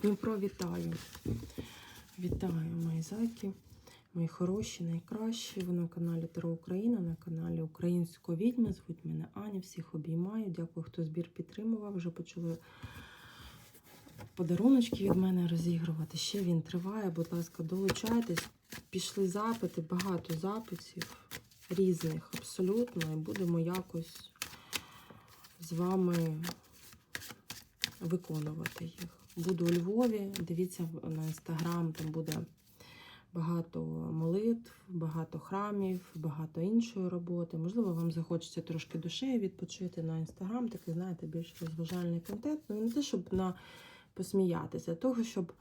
Дніпро, вітаю. Вітаю, мої зайки, мої хороші, найкращі. Ви на каналі Таро Україна, на каналі Української відьми. Звуть мене Аня. Всіх обіймаю. Дякую, хто збір підтримував. Вже почали подаруночки від мене розігрувати. Ще він триває. Будь ласка, долучайтесь. Пішли запити, багато запитів різних абсолютно. І будемо якось з вами виконувати їх. Буду у Львові. Дивіться на інстаграм, там буде багато молитв, багато храмів, багато іншої роботи. Можливо, вам захочеться трошки душею відпочити на інстаграм, такий, знаєте, більш розважальний контент. Ну, не те, щоб на посміятися, а того, щоб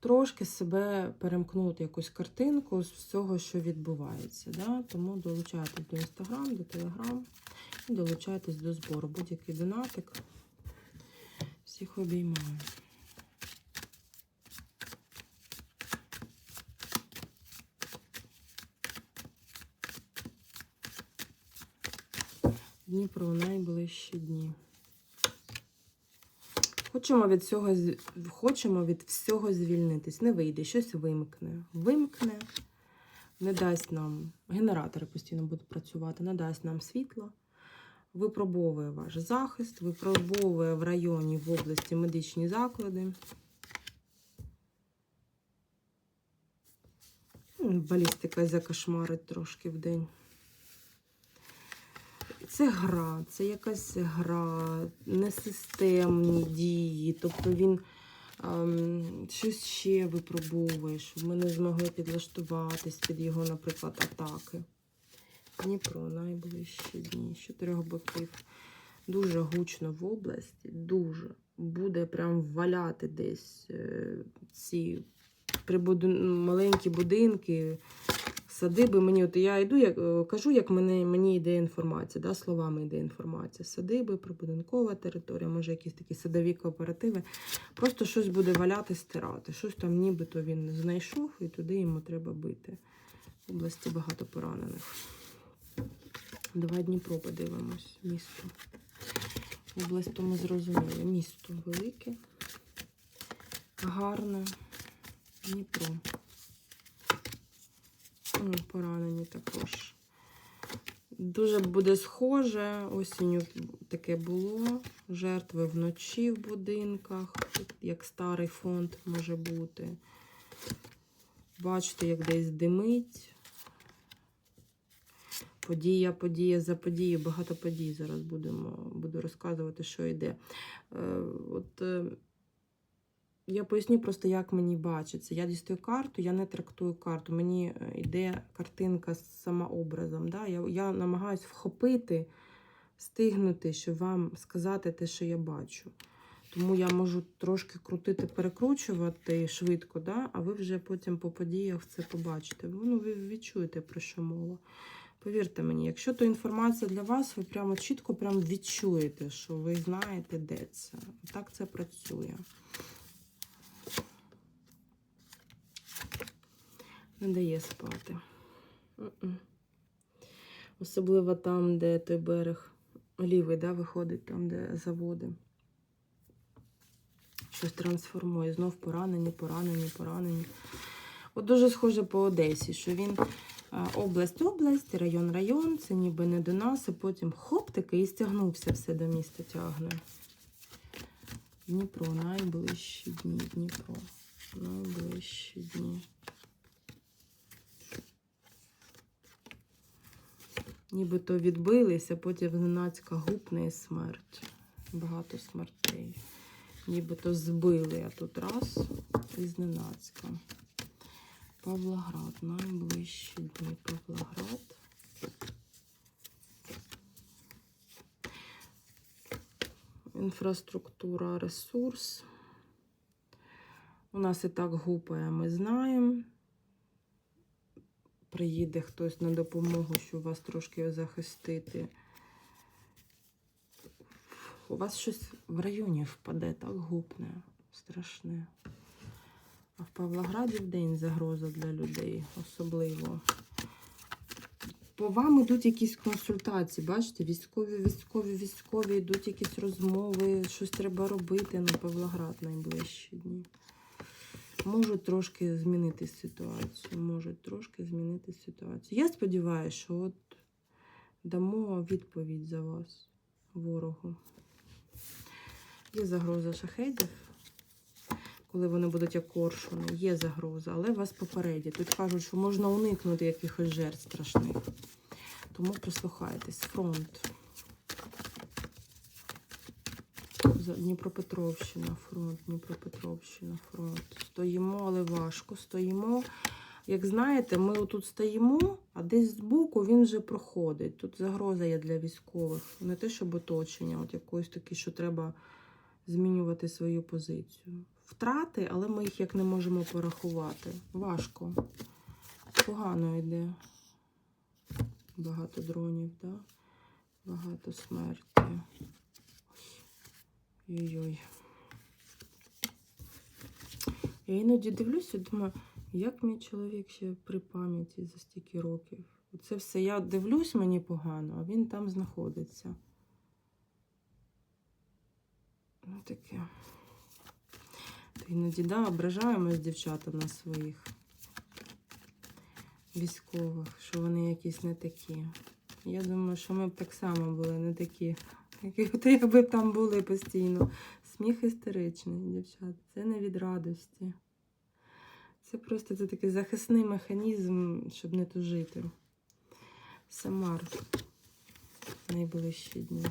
трошки себе перемкнути якусь картинку з всього, що відбувається. Да? Тому долучайтесь до інстаграм, до телеграм і долучайтесь до збору. Будь-який донатик. Всіх обіймаю. Дніпро найближчі дні. Хочемо від всього, хочемо від всього звільнитись. Не вийде, щось вимкне. Вимкне, не дасть нам, генератори постійно будуть працювати, не дасть нам світла, випробовує ваш захист, випробовує в районі, в області медичні заклади. Балістика закошмарить трошки в день. Це гра, це якась гра, несистемні дії. Тобто він ем, щось ще випробовує, щоб ми не змогли підлаштуватись під його, наприклад, атаки. Дніпро найближчі дні, з чотирьох боків. Дуже гучно в області, дуже. Буде прям валяти десь е, ці прибуду... маленькі будинки, садиби. Мені, от я йду, як, е, кажу, як мене, мені йде інформація, да, словами йде інформація. Садиби, прибудинкова територія, може якісь такі садові кооперативи. Просто щось буде валяти, стирати. Щось там нібито він знайшов і туди йому треба бити. В області багато поранених. Два Дніпро подивимось. Місто. Область, то ми. Місто велике, гарне. Дніпро. М, Поранені також. Дуже буде схоже. Осінню таке було. Жертви вночі в будинках, як старий фонд може бути. Бачите, як десь димить. Подія, подія за подією, багато подій зараз будемо, буду розказувати, що йде. Е, от е, я поясню просто, як мені бачиться. Я дістаю карту, я не трактую карту. Мені е, йде картинка з самообразом. Да? Я, я намагаюся вхопити, стигнути, щоб вам сказати те, що я бачу. Тому я можу трошки крутити, перекручувати швидко, да? а ви вже потім по подіях це побачите. Ну, ви відчуєте, про що мова. Повірте мені, якщо то інформація для вас, ви прямо чітко прям відчуєте, що ви знаєте, де це. Так це працює. Не дає спати. Особливо там, де той берег лівий, да, виходить, там, де заводи. Щось трансформує. Знов поранені, поранені, поранені. От дуже схоже по Одесі, що він область, область, район, район, це ніби не до нас, і потім хоп таки і стягнувся все до міста тягне. Дніпро, найближчі дні, Дніпро. Найближчі дні. Нібито відбилися, потім зненацька гупне і смерть. Багато смертей. Нібито збили, а тут раз і зненацька. Павлоград, найближчі дні Павлоград. Інфраструктура, ресурс. У нас і так гупає, ми знаємо. Приїде хтось на допомогу, щоб вас трошки захистити. У вас щось в районі впаде, так гупне, страшне. А в Павлограді в день загроза для людей, особливо. по вам йдуть якісь консультації, бачите, військові, військові, військові, йдуть якісь розмови, щось треба робити на Павлоград найближчі дні. Можуть трошки змінити ситуацію. Можуть трошки змінити ситуацію. Я сподіваюся, що от дамо відповідь за вас, ворогу. Є загроза шахедів, коли вони будуть як коршуни, є загроза, але вас попередять. Тут кажуть, що можна уникнути якихось жертв страшних. Тому прислухайтесь. Фронт. За- Дніпропетровщина, фронт, Дніпропетровщина, фронт. Стоїмо, але важко. Стоїмо. Як знаєте, ми отут стоїмо, а десь збоку він вже проходить. Тут загроза є для військових. Не те, щоб оточення, от якоїсь такі, що треба змінювати свою позицію. Втрати, але ми їх як не можемо порахувати. Важко. Погано йде. Багато дронів, да? Багато смерті. Ой-ой. Я іноді дивлюся і думаю, як мій чоловік ще при пам'яті за стільки років. Це все я дивлюсь, мені погано, а він там знаходиться. Ну таке. Та іноді да, ображаємось дівчата на своїх військових, що вони якісь не такі. Я думаю, що ми б так само були не такі. Якби там були постійно. Сміх істеричний, дівчат. Це не від радості. Це просто це такий захисний механізм, щоб не тужити. Самар. Найближчі дні.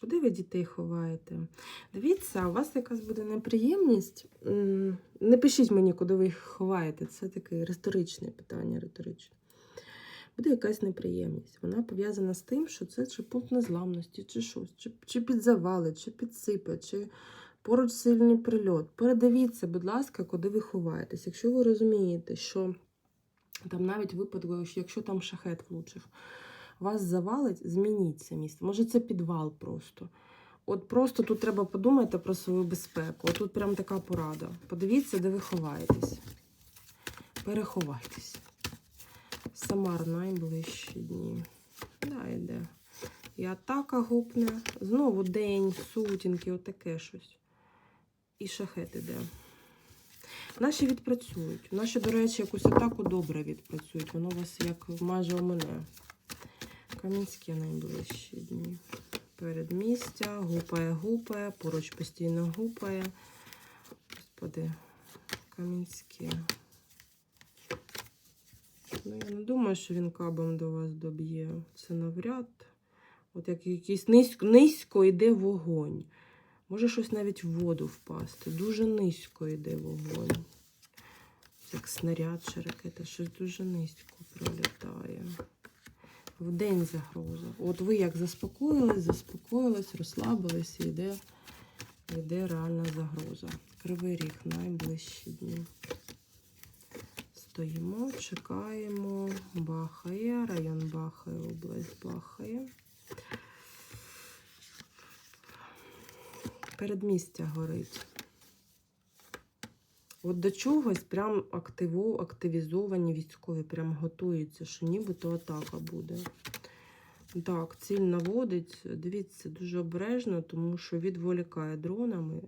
Куди ви дітей ховаєте? Дивіться, у вас якась буде неприємність. Не пишіть мені, куди ви їх ховаєте. Це таке риторичне питання, риторичне. Буде якась неприємність. Вона пов'язана з тим, що це чи пункт незламності, чи щось, чи, чи під завали, чи підсипе, чи поруч сильний прильот. Передивіться, будь ласка, куди ви ховаєтесь. Якщо ви розумієте, що там навіть випадку, якщо там шахет влучив, вас завалить, змініть це місце. Може, це підвал просто. От просто тут треба подумати про свою безпеку. От тут прям така порада. Подивіться, де ви ховаєтесь. Переховайтесь. Самар найближчі дні. Да, йде. І атака гупне. Знову день, сутінки, отаке щось. І шахет іде. Наші відпрацюють. Наші, до речі, якусь атаку добре відпрацюють. Воно у вас як майже у мене. Кам'янське найближчі дні. Передмістя, гупає, гупає, поруч постійно гупає. Господи, Кам'янське. Ну, я не думаю, що він кабом до вас доб'є. Це навряд. От як якийсь низько, низько йде вогонь. Може щось навіть в воду впасти. Дуже низько йде вогонь. Як снаряд чи ракета, щось дуже низько пролітає. Вдень загроза. От ви як заспокоїлись, заспокоїлись, розслабились і йде, йде реальна загроза. Кривий ріг найближчі дні. Стоїмо, чекаємо. Бахає, район бахає, область бахає. Передмістя горить. От до чогось прям активо, активізовані військові, прям готуються, що нібито атака буде. Так, ціль наводить. Дивіться, дуже обережно, тому що відволікає дронами.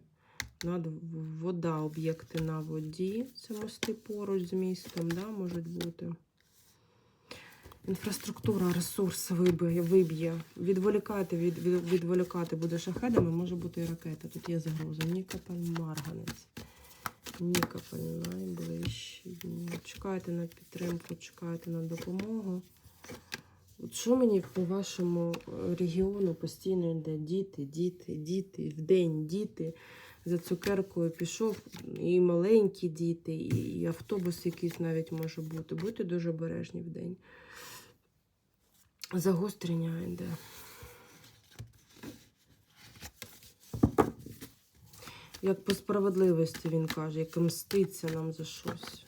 Вода, об'єкти на воді. Це мости поруч з містом, да, можуть бути. Інфраструктура, ресурс виб'є, виб'є. Відволікати, від, від, відволікати буде шахедами, може бути і ракета. Тут є загроза. Нікополь, Марганець. Нікополь найближчі дні. Чекайте на підтримку, чекайте на допомогу. От що мені по вашому е, регіону постійно йде? Діти, діти, діти, вдень діти. За цукеркою пішов і маленькі діти, і автобус якийсь навіть може бути. Будьте дуже обережні в день. Загострення йде. Як по справедливості він каже, як мститься нам за щось.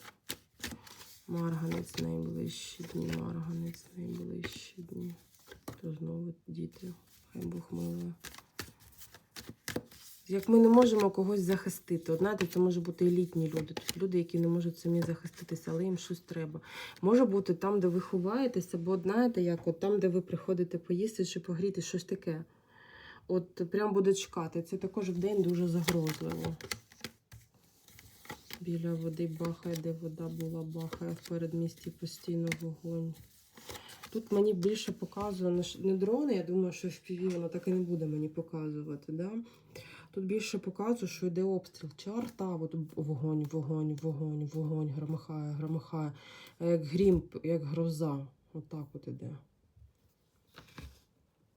Марганець найближчі дні, марганець найближчі дні. То знову діти. Хай Бог милує. Як ми не можемо когось захистити. От знаєте, це може бути елітні люди, тобто люди, які не можуть самі захиститися, але їм щось треба. Може бути там, де ви ховаєтеся, бо знаєте, як от там, де ви приходите поїсти чи погріти, щось таке. От прям буде чекати. Це також в день дуже загрозливо. Біля води бахає, де вода була, бахає в передмісті постійно вогонь. Тут мені більше показує не дрони, я думаю, що FPV воно так і не буде мені показувати. Да? Тут більше показує, що йде обстріл. Чарта, от вогонь, вогонь, вогонь, вогонь, громихає, громахає, Як грім, як гроза. Отак от іде.